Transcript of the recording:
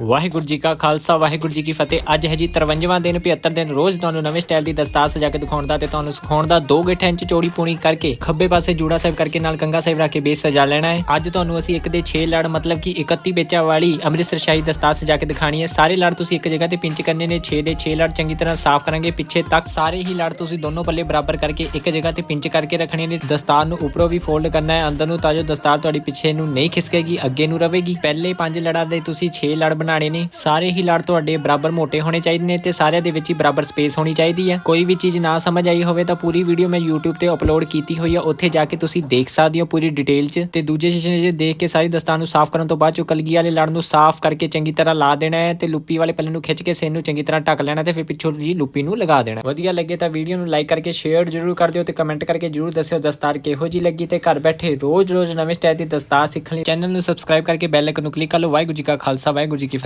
ਵਾਹਿਗੁਰੂ ਜੀ ਕਾ ਖਾਲਸਾ, ਵਾਹਿਗੁਰੂ ਜੀ ਕੀ ਫਤਿਹ। ਅੱਜ ਹੈ ਜੀ 53ਵਾਂ ਦਿਨ 75 ਦਿਨ ਰੋਜ਼ ਤੁਹਾਨੂੰ ਨਵੇਂ ਸਟਾਈਲ ਦੀ ਦਸਤਾਰ ਸਜਾ ਕੇ ਦਿਖਾਉਣ ਦਾ ਤੇ ਤੁਹਾਨੂੰ ਸਿਖਾਉਣ ਦਾ 2 ਗਿੱਠ ਇੰਚ ਚੋੜੀ ਪੂਣੀ ਕਰਕੇ ਖੱਬੇ ਪਾਸੇ ਜੂੜਾ ਸਾਹਿਬ ਕਰਕੇ ਨਾਲ ਕੰਗਾ ਸਾਹਿਬ ਰੱਖ ਕੇ ਬੇਸ ਸਜਾ ਲੈਣਾ ਹੈ। ਅੱਜ ਤੁਹਾਨੂੰ ਅਸੀਂ ਇੱਕ ਦੇ 6 ਲੜ, ਮਤਲਬ ਕਿ 31 ਪੇਚਾਂ ਵਾਲੀ ਅੰਮ੍ਰਿਤਸਰ ਸ਼ਾਹੀ ਦਸਤਾਰ ਸਜਾ ਕੇ ਦਿਖਾਣੀ ਹੈ। ਸਾਰੇ ਲੜ ਤੁਸੀਂ ਇੱਕ ਜਗ੍ਹਾ ਤੇ ਪਿੰਚ ਕਰਨੇ ਨੇ 6 ਦੇ 6 ਲੜ ਚੰਗੀ ਤਰ੍ਹਾਂ ਸਾਫ਼ ਕਰਾਂਗੇ। ਪਿੱਛੇ ਤੱਕ ਸਾਰੇ ਹੀ ਲੜ ਤੁਸੀਂ ਦੋਨੋਂ ਪੱਲੇ ਬਰਾਬਰ ਕਰਕੇ ਇੱਕ ਜਗ੍ਹਾ ਤੇ ਪਿੰਚ ਕਰਕੇ ਰੱਖਣੇ ਨੇ। ਦਸਤਾਰ ਨੂੰ ਉੱਪਰੋਂ ਵੀ ਫੋਲਡ ਕਰਨਾ ਹੈ। ਅੰਦਰ ਨੂੰ ਤਾਂ ਜੋ ਦਸਤਾਰ ਤੁਹਾਡੀ ਪਿੱਛੇ ਨੂੰ ਨਹੀਂ ਖਿਸਕੇਗੀ, ਅੱਗੇ ਨੂੰ ਰਹੇਗੀ ਪਹਿਲੇ ਪੰਜ ਲੜਾਂ ਦੇ ਤੁਸੀਂ 6 ਲੜ ਬਣਾਣੇ ਨੇ। ਸਾਰੇ ਹੀ ਲੜ ਤੁਹਾਡੇ ਬਰਾਬਰ ਮੋਟੇ ਹੋਣੇ ਚਾਹੀਦੇ ਨੇ ਤੇ ਸਾਰਿਆਂ ਦੇ ਵਿੱਚ ਹੀ ਬਰਾਬਰ ਸਪੇਸ ਹੋਣੀ ਚਾਹੀਦੀ ਹੈ। ਕੋਈ ਵੀ ਚੀਜ਼ ਨਾ ਸਮਝ ਆਈ ਹੋਵੇ ਤਾਂ ਪੂਰੀ ਵੀਡੀਓ ਮੈਂ YouTube ਤੇ ਅਪਲੋਡ ਕੀਤੀ ਹੋਈ ਹੈ ਉੱਥੇ ਜਾ ਕੇ ਤੁਸੀਂ ਦੇਖ ਸਕਦੇ ਹੋ ਪੂਰੀ ਡਿਟੇਲ 'ਚ ਤੇ ਦੂਜੇ ਸੈਸ਼ਨ 'ਚ ਦੇਖ ਕੇ ਸਾਰੀ ਦਸਤਾਰ ਨੂੰ ਸਾਫ਼ ਕਰਨ ਤੋਂ ਬਾਅਦ ਚੋਂ ਕਲਗੀ ਵਾਲੇ ਲੜ ਨੂੰ ਸਾਫ਼ ਕਰਕੇ ਚੰਗੀ ਤਰ੍ਹਾਂ ਲਾ ਦੇਣਾ ਹੈ ਤੇ ਲੁੱਪੀ ਵਾਲੇ ਪੱਲੇ ਨੂੰ ਖਿੱਚ ਕੇ ਸੇਨ ਨੂੰ ਚੰਗੀ ਤਰ੍ਹਾਂ ਢੱਕ ਲੈਣਾ ਤੇ ਫਿਰ ਪਿੱਛੋਂ ਜੀ ਲੁੱਪੀ ਨੂੰ ਲਗਾ ਦੇਣਾ ਵਧੀਆ ਲੱਗੇ ਤਾਂ ਵੀਡੀਓ ਨੂੰ ਲਾਈਕ ਕਰਕੇ ਸ਼ੇਅਰ ਜ਼ਰੂਰ ਕਰ ਦਿਓ ਤੇ ਕਮੈਂਟ ਕਰਕੇ ਜ਼ਰੂਰ ਦੱਸਿਓ ਦਸਤਾਰ ਕਿਹੋ ਜੀ ਲੱਗੀ ਤੇ ਘਰ ਬੈਠੇ ਰੋਜ਼-ਰੋਜ਼ ਨਵੇਂ ਸਟਾਈਲ ਦੀ ਦਸਤਾਰ ਸਿੱਖਣ ਲਈ ਚੈਨਲ ਨੂੰ ਸਬਸਕ੍ਰਾਈਬ ਕਰਕੇ ਬੈਲ ਆਈਕਨ ਨੂੰ ਕਲਿੱਕ ਕਰ ਲਓ। ਵਾਹਿਗੁਰੂ ਜੀ ਕਾ ਖਾਲਸਾ, ਵਾਹਿਗੁਰੂ ਜੀ ਕੀ